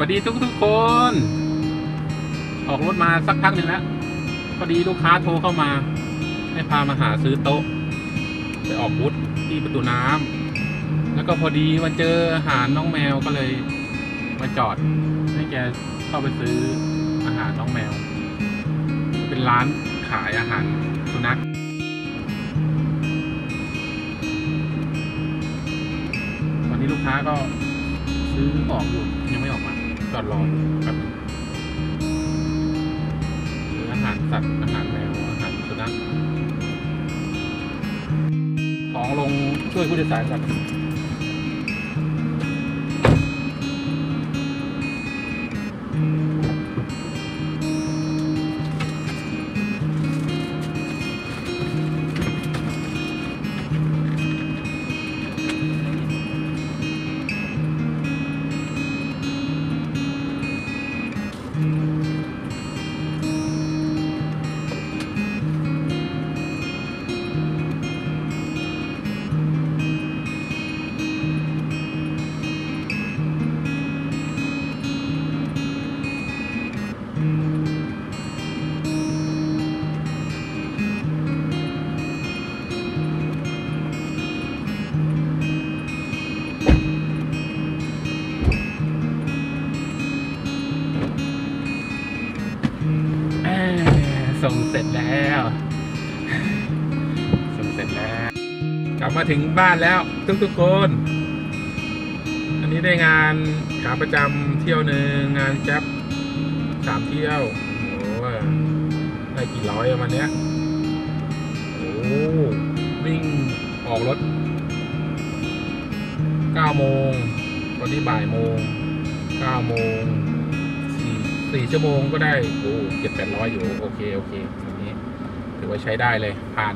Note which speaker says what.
Speaker 1: สวัสดีทุกทุกคน ออกรถมาสักพักหนึ่งแล้วพอดีลูกค้าโทรเข้ามา ให้พามาหาซื้อโต๊ะ ไปออกบูธที่ประตูน้ำแล้วก็พอดีมาเจออาหารน้องแมวก็เลย มาจอด ให้แกเข้าไปซื้ออาหารน้องแมว เป็นร้านขายอาหารสุนัขตอนนี้ลูกค้าก็ซื้อของอยู่ยังไม่ออก จอดรออยู่แป๊บออาหารสัตว์อาหารแมวอาหารสุนัขของลงช่วยผู้โดยสารก่อน ส่งเสร็จแล้ว ส่งเสร็จแล้ว กลับมาถึงบ้านแล้วทุกๆคน อันนี้ได้งานขาประจำเที่ยวหนึ่งงานแจ๊บสามเที่ยวโอ้ได้กี่ร้อยอะวันเนี้ยโอ้วิ่งออกรถเก้าโมงตอนนี้บ่ายโมงเก้าโมง สี่ชั่วโมงก็ได้โอ้เจ็ดแปดร้อยอยู่ โอเค โอเคอันนี้ ถือว่าใช้ได้เลยผ่าน